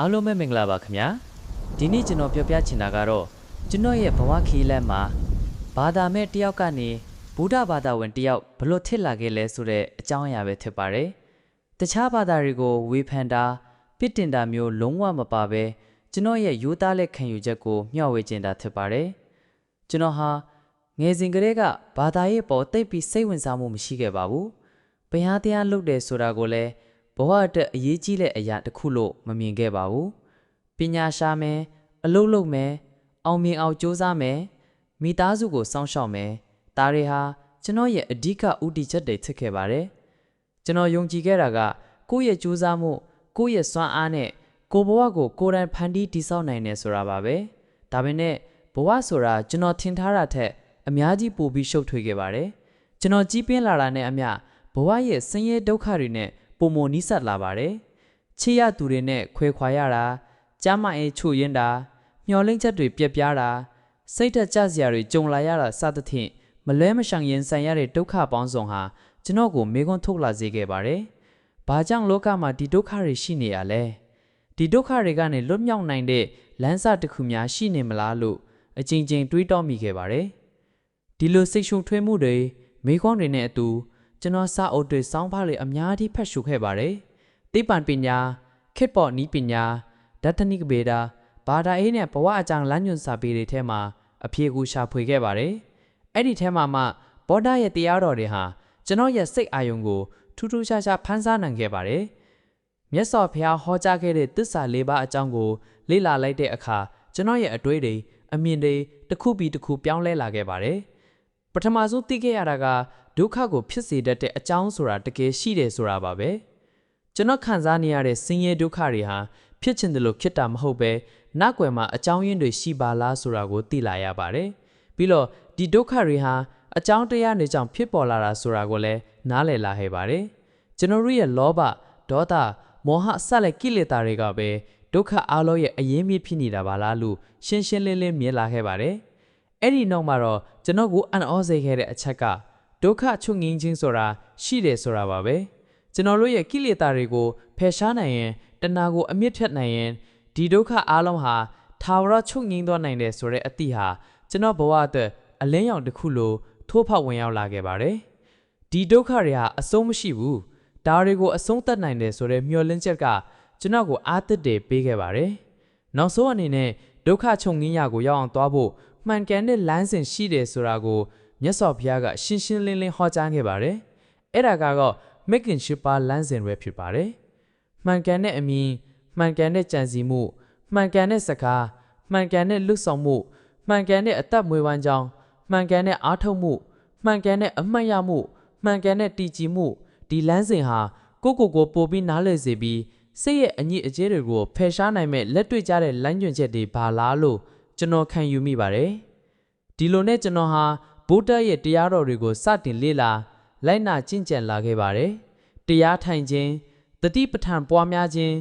အားလုံးပဲမင်္ဂလာပါခင်ဗျာဒီနေ့ကျွန်တော်ပြောပြချင်တာကတော့ကျွန်တော်ရဲ့ဘဝခီးလမ်းမှာဘာသာမဲ့တယောက်ကနေဗုဒ္ဓဘာသာဝင်တယောက်ဘလို့ထစ်လာခဲ့လဲဆိုတဲ့အကြောင်းအရာပဲဖြစ်ပါတယ်တခြားဘာသာတွေကိုဝေဖန်တာပစ်တင်တာမျိုးလုံးဝမပါဘဲကျွန်တော်ရဲ့ယူသားလက်ခံယူချက်ကိုမျှဝေချင်တာဖြစ်ပါတယ်ကျွန်တော်ဟာငယ်စဉ်ကတည်းကဘာသာရေးပေါ်တိတ်ပြီးစိတ်ဝင်စားမှုမရှိခဲ့ပါဘူးဘုရားတရားလုပ်တယ်ဆိုတာကိုလည်း ဘဝအတွက်အရေးကြီးတဲ့အရာတစ်ခုလို့မမြင်ခဲ့ပါဘူးပညာရှာမယ်အလုပ်လုပ်မယ်အောင်မြင်အောင်ကြိုးစားမယ်မိသားစုကိုစောင့်ရှောက်မယ်ဒါတွေဟာကျွန်တော်ရဲ့အဓိကဥတီချက်တွေဖြစ်ခဲ့ပါတယ်ကျွန်တော်ယုံကြည်ခဲ့တာကကိုယ့်ရဲ့ကြိုးစားမှုကိုယ့်ရဲ့စွမ်းအားနဲ့ကိုယ်ဘဝကိုကိုယ်တိုင်ဖန်တီးတည်ဆောက်နိုင်တယ်ဆိုတာပါပဲဒါပေမဲ့ဘဝဆိုတာကျွန်တော်ထင်ထားတာထက်အများကြီးပိုပြီးရှုပ်ထွေးခဲ့ပါတယ်ကျွန်တော်ကြီးပြင်းလာတာနဲ့အမျှဘဝရဲ့ဆင်းရဲဒုက္ခတွေနဲ့ ပုံမနီးစပ်လာပါတယ်ချေရသူတွေနဲ့ခွဲခွာရတာကျမ်းမာရေးချို့ယွင်းတာမျောလင့်ချက်တွေပြက်ပြားတာစိတ်သက်ကြစရာတွေကြုံလာရတာစသဖြင့်မလွဲမရှောင်ရင်ဆိုင်ရတဲ့ဒုက္ခပေါင်းစုံဟာကျွန်တော်ကိုမေခွန်းထုတ်လာစေခဲ့ပါတယ်။ဘာကြောင့်လောကမှာဒီဒုက္ခတွေရှိနေရလဲ။ဒီဒုက္ခတွေကနေလွတ်မြောက်နိုင်တဲ့လမ်းစာတစ်ခုများရှိနေမလားလို့အကြိမ်ကြိမ်တွေးတောမိခဲ့ပါတယ်။ဒီလိုစိတ်ရှုံထွေးမှုတွေမေခွန်းတွေနဲ့အတူ ကျွန်တော်စာအုပ်တွေစောင်းပါးတွေအများကြီးဖတ်ရှုခဲ့ပါတယ်။သိပ္ပံပညာခေတ်ပေါ်နီးပညာဓာတ်တနိကဗေဒဘာသာရေးနဲ့ဘဝအကြောင်းလမ်းညွှန်စာပေတွေထဲမှာအဖြေကိုရှာဖွေခဲ့ပါတယ်။အဲ့ဒီထဲမှာမှဘောဓရဲ့တရားတော်တွေဟာကျွန်တော်ရဲ့စိတ်အာယုံကိုထူးထူးခြားခြားဖန်ဆားနိုင်ခဲ့ပါတယ်။မြတ်စွာဘုရားဟောကြားခဲ့တဲ့သစ္စာလေးပါးအကြောင်းကိုလေ့လာလိုက်တဲ့အခါကျွန်တော်ရဲ့အတွေ့အကြုံအမြင်တွေတစ်ခုပြီးတစ်ခုပြောင်းလဲလာခဲ့ပါတယ်။ ပထမဆုံးသိခဲ့ရတာကဒုက္ခကိုဖြစ်စေတတ်တဲ့အကြောင်းဆိုတာတကယ်ရှိတယ်ဆိုတာပါပဲကျွန်တော်ခံစားနေရတဲ့ဆင်းရဲဒုက္ခတွေဟာဖြစ်ချင်တယ်လို့ဖြစ်တာမဟုတ်ပဲနောက်ွယ်မှာအကြောင်းရင်းတွေရှိပါလားဆိုတာကိုသိလာရပါတယ်ပြီးတော့ဒီဒုက္ခတွေဟာအကြောင်းတရားတွေကြောင့်ဖြစ်ပေါ်လာတာဆိုတာကိုလည်းနားလည်လာခဲ့ပါတယ်ကျွန်တော်တို့ရဲ့လောဘဒေါသမောဟဆက်လက်ကိလေသာတွေကပဲဒုက္ခအလုံးရဲ့အရင်းမြစ်ဖြစ်နေတာပါလားလို့ရှင်းရှင်းလင်းလင်းမြင်လာခဲ့ပါတယ် အဲ့ဒီနောက်မှာတော့ကျွန်တော်ကိုအံ့ဩစေခဲ့တဲ့အချက်ကဒုက္ခချုပ်ငင်းခြင်းဆိုတာရှိတယ်ဆိုတာပါပဲကျွန်တော်တို့ရဲ့ကိလေသာတွေကိုဖယ်ရှားနိုင်ရင်တဏှာကိုအမြင့်ဖြတ်နိုင်ရင်ဒီဒုက္ခအလုံးဟာထာဝရချုပ်ငင်းသွားနိုင်တယ်ဆိုတဲ့အသည့်ဟာကျွန်တော်ဘဝအတွက်အလင်းရောင်တစ်ခုလိုထိုးဖောက်ဝင်ရောက်လာခဲ့ပါတယ်ဒီဒုက္ခတွေဟာအဆုံးမရှိဘူးဒါတွေကိုအဆုံးသတ်နိုင်တယ်ဆိုတဲ့မျှော်လင့်ချက်ကကျွန်တော်ကိုအားသစ်တွေပေးခဲ့ပါတယ်နောက်ဆုံးအနေနဲ့ဒုက္ခချုပ်ငင်းရာကိုရောက်အောင်သွားဖို့ မှန်ကန်တဲ့လမ်းစဉ်ရှိတယ်ဆိုတာကိုမြတ်စွာဘုရားကရှင်းရှင်းလင်းလင်းဟောကြားခဲ့ပါတယ်။အဲ့ဒါကတော့ making sure ပါလမ်းစဉ်ပဲဖြစ်ပါတယ်။မှန်ကန်တဲ့အမြင်မှန်ကန်တဲ့ကြံစည်မှုမှန်ကန်တဲ့စကားမှန်ကန်တဲ့လွတ်ဆောင်မှုမှန်ကန်တဲ့အသက်မွေးဝမ်းကြောင်းမှန်ကန်တဲ့အားထုတ်မှုမှန်ကန်တဲ့အမှတ်ရမှုမှန်ကန်တဲ့တည်ကြည်မှုဒီလမ်းစဉ်ဟာကိုကိုကိုပို့ပြီးနားလည်စေပြီးစိတ်ရဲ့အညစ်အကြေးတွေကိုဖယ်ရှားနိုင်မဲ့လက်တွေ့ကျတဲ့လမ်းညွှန်ချက်တွေဘာလားလို့ ကျွန်တော်ခံယူမိပါတယ်။ဒီလိုနဲ့ကျွန်တော်ဟာဗုဒ္ဓရဲ့တရားတော်တွေကိုစတင်လေ့လာလိုက်နာကျင့်ကြံလာခဲ့ပါတယ်။တရားထိုင်ခြင်းတတိပဋ္ဌာန်ပွားများခြင်း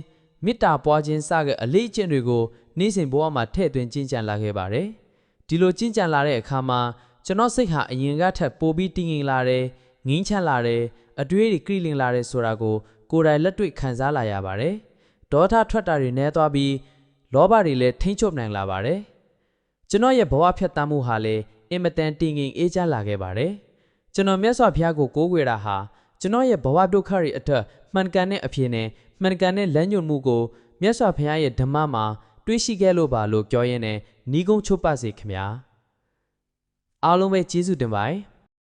မေတ္တာပွားခြင်းစတဲ့အလေးအကျင့်တွေကိုနေ့စဉ်ဘဝမှာထည့်သွင်းကျင့်ကြံလာခဲ့ပါတယ်။ဒီလိုကျင့်ကြံလာတဲ့အခါမှာကျွန်တော်စိတ်ဟာအရင်ကထက်ပိုပြီးတည်ငြိမ်လာတယ်၊ငြင်းချမ်းလာတယ်၊အတွေးတွေကြိလင်လာတယ်ဆိုတာကိုကိုယ်တိုင်လက်တွေ့ခံစားလာရပါတယ်။ဒေါသထွက်တာတွေနှဲသွားပြီးလောဘတွေလည်းထိမ့်ချုပ်နိုင်လာပါတယ်။ ကျွန်တော်ရဲ့ဘဝဖြတ်တမ်းမှုဟာလည်းအင်မတန်တည်ငြိမ်အေးချမ်းလာခဲ့ပါတယ်။ကျွန်တော်မြတ်စွာဘုရားကိုကိုးကွယ်တာဟာကျွန်တော်ရဲ့ဘဝဒုက္ခတွေအထက်မှန်ကန်တဲ့အဖြစ်နဲ့မှန်ကန်တဲ့လမ်းညွှန်မှုကိုမြတ်စွာဘုရားရဲ့ဓမ္မမှာတွေးရှိခဲ့လို့ပါလို့ပြောရင်းနဲ့ဤကုန်းချုပ်ပါစေခင်ဗျာ။အားလုံးပဲကျေးဇူးတင်ပါတယ်။